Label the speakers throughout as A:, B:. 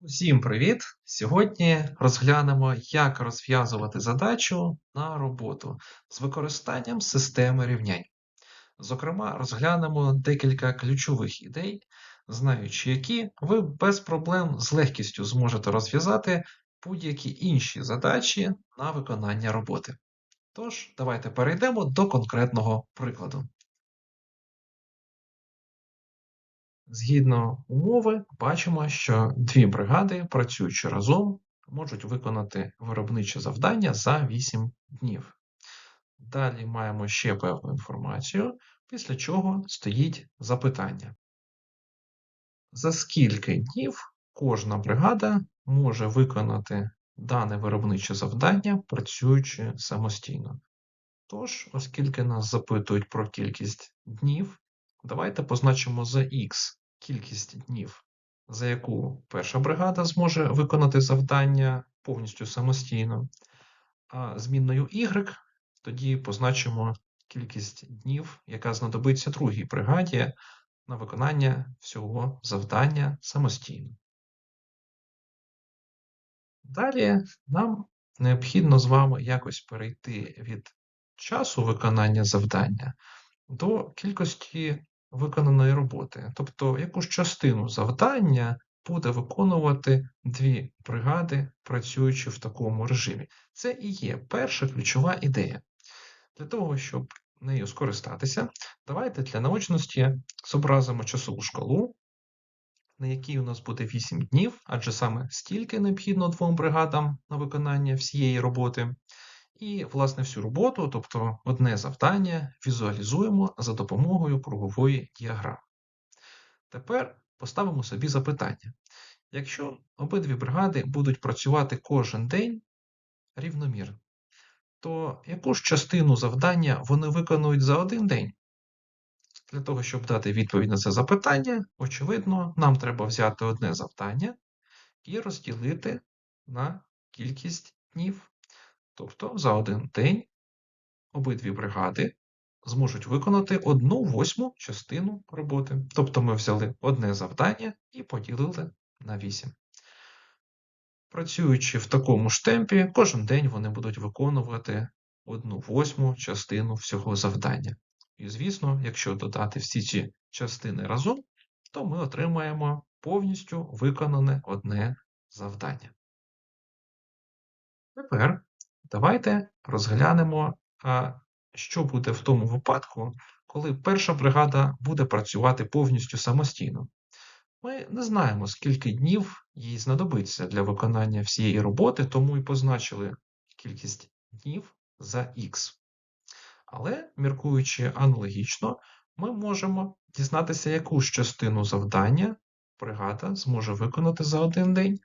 A: Усім привіт! Сьогодні розглянемо, як розв'язувати задачу на роботу з використанням системи рівнянь. Зокрема, розглянемо декілька ключових ідей, знаючи які, ви без проблем з легкістю зможете розв'язати будь-які інші задачі на виконання роботи. Тож, давайте перейдемо до конкретного прикладу. Згідно умови, бачимо, що дві бригади, працюючи разом, можуть виконати виробниче завдання за 8 днів. Далі маємо ще певну інформацію, після чого стоїть запитання. За скільки днів кожна бригада може виконати дане виробниче завдання, працюючи самостійно? Тож, оскільки нас запитують про кількість днів, давайте позначимо за Х кількість днів, за яку перша бригада зможе виконати завдання повністю самостійно, а змінною Y тоді позначимо кількість днів, яка знадобиться другій бригаді на виконання всього завдання самостійно. Далі нам необхідно з вами якось перейти від часу виконання завдання до кількості виконаної роботи. Тобто, яку ж частину завдання буде виконувати дві бригади, працюючи в такому режимі. Це і є перша ключова ідея. Для того, щоб нею скористатися, давайте для наочності зобразимо часову шкалу, на якій у нас буде 8 днів, адже саме стільки необхідно двом бригадам на виконання всієї роботи. І, власне, всю роботу, тобто одне завдання, візуалізуємо за допомогою кругової діаграми. Тепер поставимо собі запитання. Якщо обидві бригади будуть працювати кожен день рівномірно, то яку ж частину завдання вони виконують за один день? Для того, щоб дати відповідь на це запитання, очевидно, нам треба взяти одне завдання і розділити на кількість днів. Тобто за один день обидві бригади зможуть виконати одну восьму частину роботи. Тобто ми взяли одне завдання і поділили на 8. Працюючи в такому ж темпі, кожен день вони будуть виконувати одну восьму частину всього завдання. І, звісно, якщо додати всі ці частини разом, то ми отримаємо повністю виконане одне завдання. Тепер Давайте розглянемо, що буде в тому випадку, коли перша бригада буде працювати повністю самостійно. Ми не знаємо, скільки днів їй знадобиться для виконання всієї роботи, тому і позначили кількість днів за Х. Але, міркуючи аналогічно, ми можемо дізнатися, яку ж частину завдання бригада зможе виконати за один день,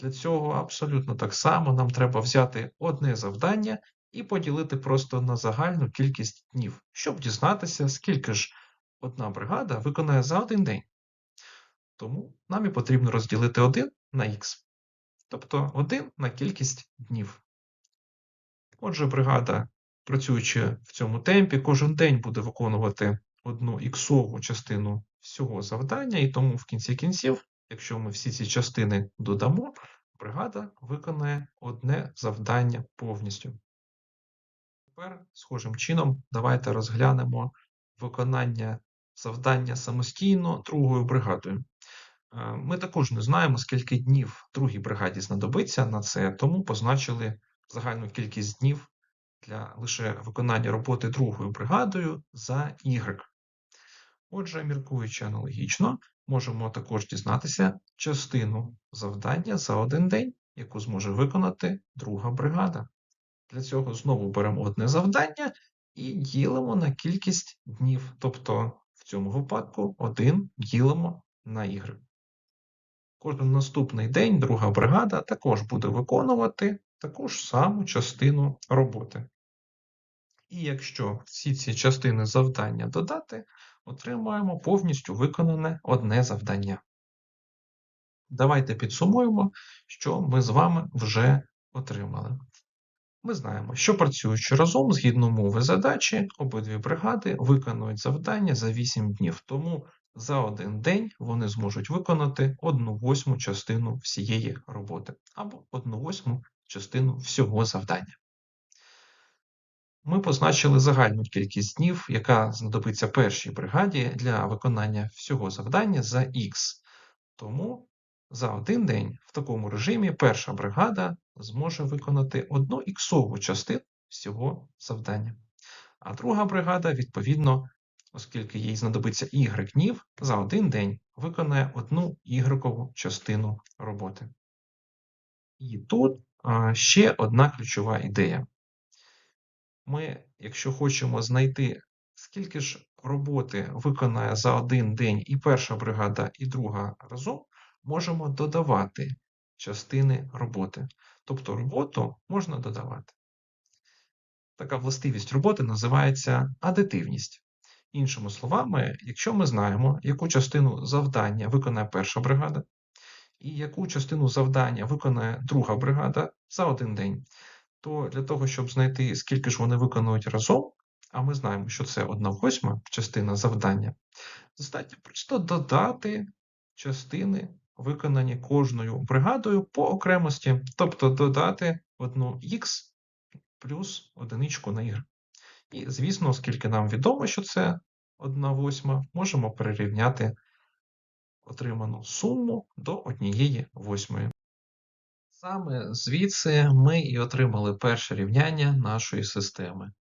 A: для цього абсолютно так само нам треба взяти одне завдання і поділити просто на загальну кількість днів, щоб дізнатися, скільки ж одна бригада виконає за один день. Тому нам і потрібно розділити 1 на х, тобто 1 на кількість днів. Отже, бригада, працюючи в цьому темпі, кожен день буде виконувати одну іксову частину всього завдання, і тому в кінці кінців Якщо ми всі ці частини додамо, бригада виконає одне завдання повністю. Тепер, схожим чином, давайте розглянемо виконання завдання самостійно другою бригадою. Е, ми також не знаємо, скільки днів другій бригаді знадобиться на це, тому позначили загальну кількість днів для лише виконання роботи другою бригадою за Y. Отже, міркуючи аналогічно, можемо також дізнатися частину завдання за один день, яку зможе виконати друга бригада. Для цього знову беремо одне завдання і ділимо на кількість днів. Тобто в цьому випадку 1 ділимо на y. Кожен наступний день друга бригада також буде виконувати таку ж саму частину роботи. І якщо всі ці частини завдання додати, отримаємо повністю виконане одне завдання. Давайте підсумуємо, що ми з вами вже отримали. Ми знаємо, що працюючи разом згідно мови задачі, обидві бригади виконують завдання за 8 днів, тому За один день вони зможуть виконати 1 восьму частину всієї роботи або 1 восьму частину всього завдання. Ми позначили загальну кількість днів, яка знадобиться першій бригаді для виконання всього завдання за Х. Тому за один день в такому режимі перша бригада зможе виконати одну іксову частину всього завдання. А друга бригада, відповідно, оскільки їй знадобиться y днів, за один день виконає одну ігрекову частину роботи. І тут ще одна ключова ідея. Ми, якщо хочемо знайти, скільки ж роботи виконає за один день і перша бригада, і друга разом, можемо додавати частини роботи. Тобто роботу можна додавати. Така властивість роботи називається адитивність. Іншими словами, якщо ми знаємо, яку частину завдання виконає перша бригада, і яку частину завдання виконає друга бригада за один день, то для того, щоб знайти, скільки ж вони виконують разом, а ми знаємо, що це одна восьма частина завдання, достатньо просто додати частини, виконані кожною бригадою по окремості, тобто додати одну х плюс одиничку на y. І, звісно, оскільки нам відомо, що це 1 восьма, можемо перерівняти отриману суму до однієї восьмої. Саме звідси ми і отримали перше рівняння нашої системи.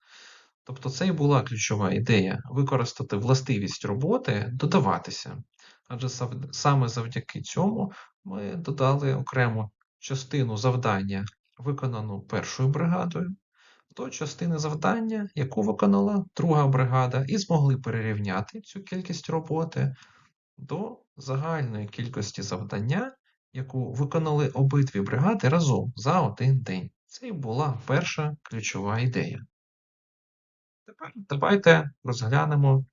A: Тобто це і була ключова ідея використати властивість роботи додаватися. Адже саме завдяки цьому ми додали окрему частину завдання, виконану першою бригадою, до частини завдання, яку виконала друга бригада, і змогли перерівняти цю кількість роботи до загальної кількості завдання, яку виконали обидві бригади разом за один день. Це і була перша ключова ідея. Тепер давайте розглянемо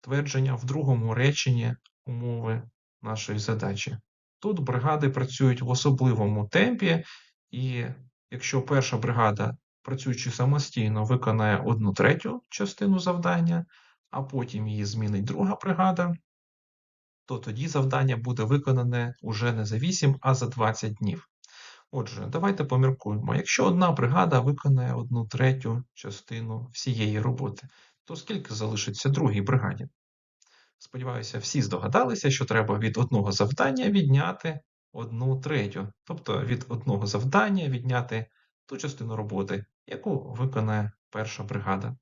A: твердження в другому реченні умови нашої задачі. Тут бригади працюють в особливому темпі, і якщо перша бригада, працюючи самостійно, виконає одну третю частину завдання, а потім її змінить друга бригада, то тоді завдання буде виконане уже не за 8, а за 20 днів. Отже, давайте поміркуємо. Якщо одна бригада виконає одну третю частину всієї роботи, то скільки залишиться другій бригаді? Сподіваюся, всі здогадалися, що треба від одного завдання відняти одну третю. Тобто від одного завдання відняти ту частину роботи, яку виконає перша бригада.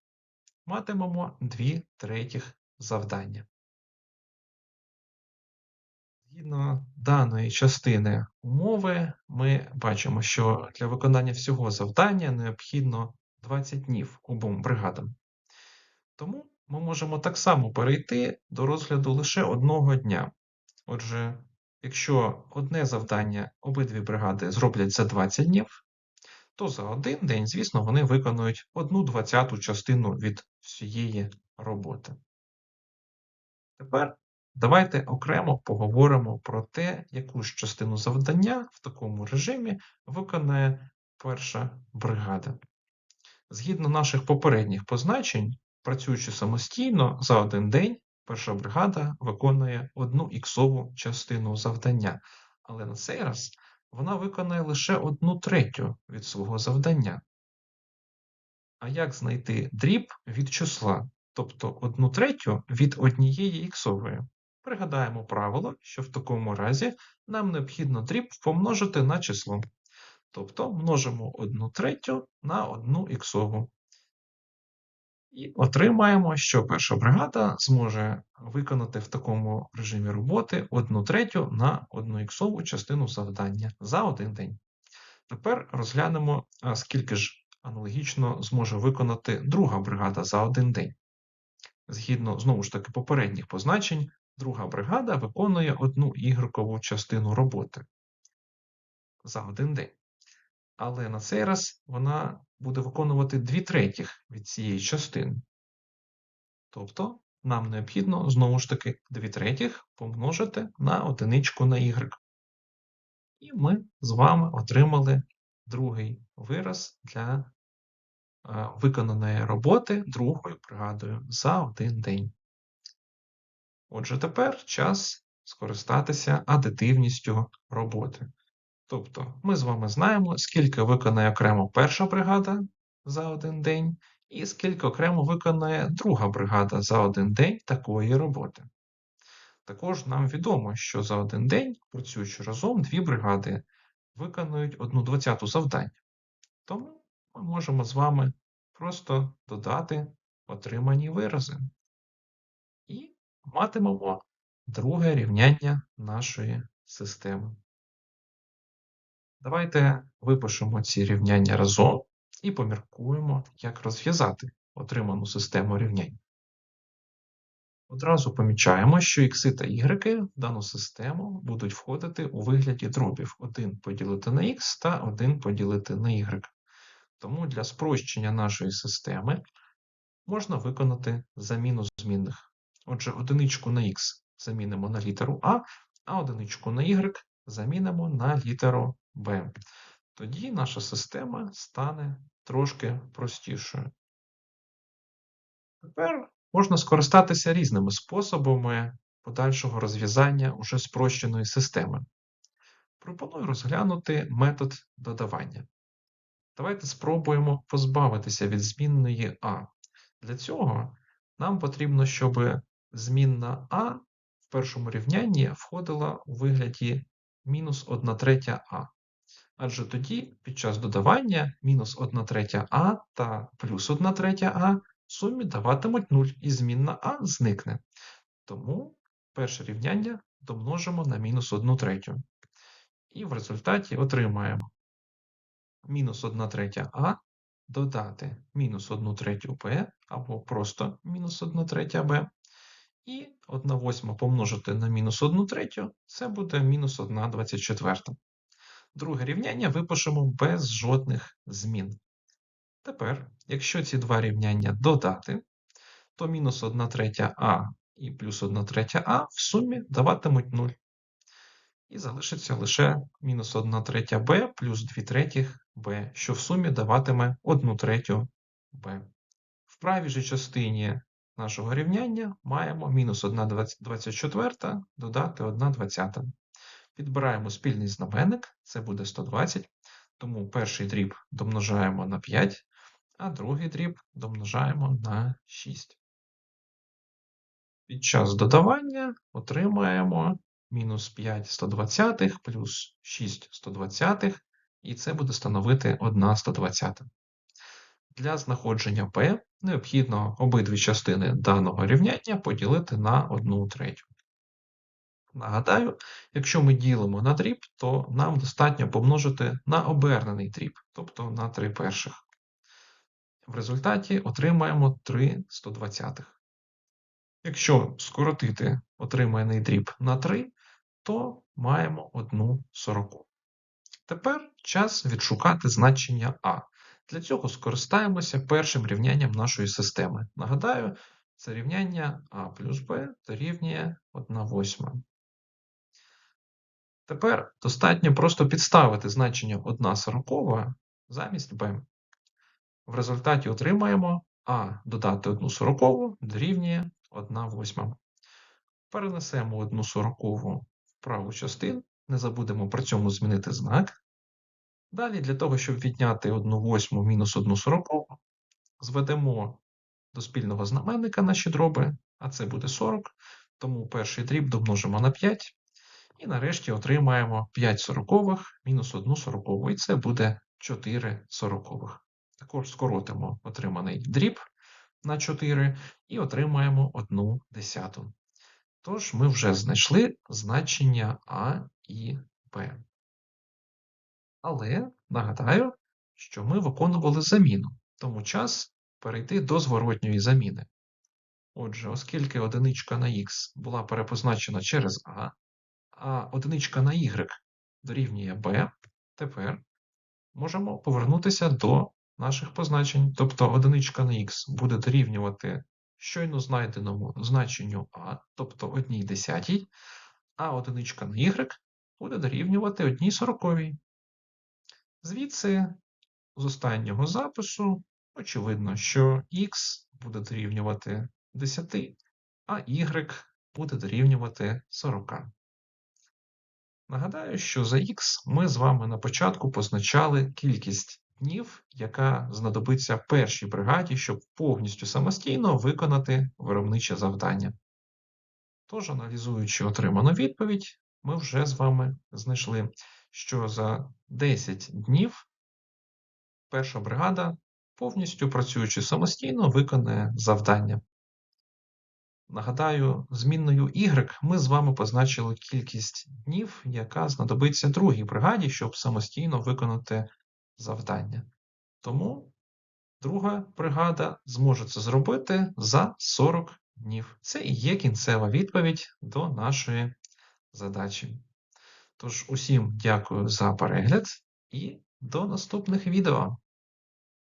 A: Матимемо дві третіх завдання. Згідно даної частини умови, ми бачимо, що для виконання всього завдання необхідно 20 днів обом бригадам. Тому ми можемо так само перейти до розгляду лише одного дня. Отже, якщо одне завдання обидві бригади зроблять за 20 днів, то за один день, звісно, вони виконують одну двадцяту частину від всієї роботи. Тепер давайте окремо поговоримо про те, яку ж частину завдання в такому режимі виконає перша бригада. Згідно наших попередніх позначень, Працюючи самостійно, за один день перша бригада виконує одну іксову частину завдання, але на цей раз вона виконає лише одну третю від свого завдання. А як знайти дріб від числа, тобто одну третю від однієї іксової? Пригадаємо правило, що в такому разі нам необхідно дріб помножити на число. Тобто множимо одну третю на одну іксову. І отримаємо, що перша бригада зможе виконати в такому режимі роботи одну третю на одну іксову частину завдання за один день. Тепер розглянемо, скільки ж аналогічно зможе виконати друга бригада за один день. Згідно, знову ж таки, попередніх позначень, друга бригада виконує одну ігрокову частину роботи за один день. Але на цей раз вона буде виконувати дві третіх від цієї частини. Тобто нам необхідно знову ж таки дві третіх помножити на одиничку на y. І ми з вами отримали другий вираз для виконаної роботи другою бригадою за один день. Отже, тепер час скористатися адитивністю роботи. Тобто ми з вами знаємо, скільки виконає окремо перша бригада за один день, і скільки окремо виконає друга бригада за один день такої роботи. Також нам відомо, що за один день, працюючи разом, дві бригади виконують одну двадцяту завдання. Тому ми можемо з вами просто додати отримані вирази. Матимемо друге рівняння нашої системи. Давайте випишемо ці рівняння разом і поміркуємо, як розв'язати отриману систему рівнянь. Одразу помічаємо, що ікси та ігреки в дану систему будуть входити у вигляді дробів 1 поділити на х та 1 поділити на y. Тому для спрощення нашої системи можна виконати заміну змінних. Отже, одиничку на х замінимо на літеру А, а одиничку на y замінимо на літеру Б. Тоді наша система стане трошки простішою. Тепер можна скористатися різними способами подальшого розв'язання уже спрощеної системи. Пропоную розглянути метод додавання. Давайте спробуємо позбавитися від змінної А. Для цього нам потрібно, щоб змінна А в першому рівнянні входила у вигляді мінус 1 третя А. Адже тоді під час додавання мінус 1 третя А та плюс 1 третя А в сумі даватимуть 0, і змінна А зникне. Тому перше рівняння домножимо на мінус 1 третю. І в результаті отримаємо мінус 1 третя А додати мінус 1 третю Б або просто мінус 1 третя Б. І 1 восьма помножити на мінус 1 третю це буде мінус 1 24. Друге рівняння випишемо без жодних змін. Тепер, якщо ці два рівняння додати, то мінус 1 третя А і плюс 1 третя А в сумі даватимуть 0. І залишиться лише мінус 1 третя Б плюс 2 третіх Б, що в сумі даватиме 1 третю Б. В правій же частині нашого рівняння маємо мінус 1 24 додати 1 20. Підбираємо спільний знаменник, це буде 120, тому перший дріб домножаємо на 5, а другий дріб домножаємо на 6. Під час додавання отримаємо мінус 5 120 плюс 6 120, і це буде становити 1 120. Для знаходження p необхідно обидві частини даного рівняння поділити на 1 третю. Нагадаю, якщо ми ділимо на дріб, то нам достатньо помножити на обернений дріб, тобто на 3 перших. В результаті отримаємо 3 120. Якщо скоротити отриманий дріб на 3, то маємо 1 сороку. Тепер час відшукати значення А. Для цього скористаємося першим рівнянням нашої системи. Нагадаю, це рівняння А плюс Б дорівнює 1 восьма. Тепер достатньо просто підставити значення 1 сорокова замість b. В результаті отримаємо а додати 1 сорокову дорівнює 1 восьма. Перенесемо 1 сорокову в праву частину, не забудемо при цьому змінити знак. Далі, для того, щоб відняти 1 восьму мінус 1 сорокову, зведемо до спільного знаменника наші дроби, а це буде 40, тому перший дріб домножимо на 5. І нарешті отримаємо 5 сорокових мінус 1 сорокову, і це буде 4 сорокових. Також скоротимо отриманий дріб на 4 і отримаємо 1 десяту. Тож ми вже знайшли значення А і Б. Але нагадаю, що ми виконували заміну, тому час перейти до зворотньої заміни. Отже, оскільки одиничка на х була перепозначена через А, а одиничка на y дорівнює b, тепер можемо повернутися до наших позначень. Тобто одиничка на х буде дорівнювати щойно знайденому значенню а, тобто 1 десятій, а одиничка на y буде дорівнювати 1 сороковій. Звідси, з останнього запису, очевидно, що х буде дорівнювати 10, а y буде дорівнювати 40. Нагадаю, що за х ми з вами на початку позначали кількість днів, яка знадобиться першій бригаді, щоб повністю самостійно виконати виробниче завдання. Тож, аналізуючи отриману відповідь, ми вже з вами знайшли, що за 10 днів перша бригада, повністю працюючи самостійно, виконає завдання. Нагадаю, змінною y ми з вами позначили кількість днів, яка знадобиться другій бригаді, щоб самостійно виконати завдання. Тому друга бригада зможе це зробити за 40 днів. Це і є кінцева відповідь до нашої задачі. Тож, усім дякую за перегляд і до наступних відео.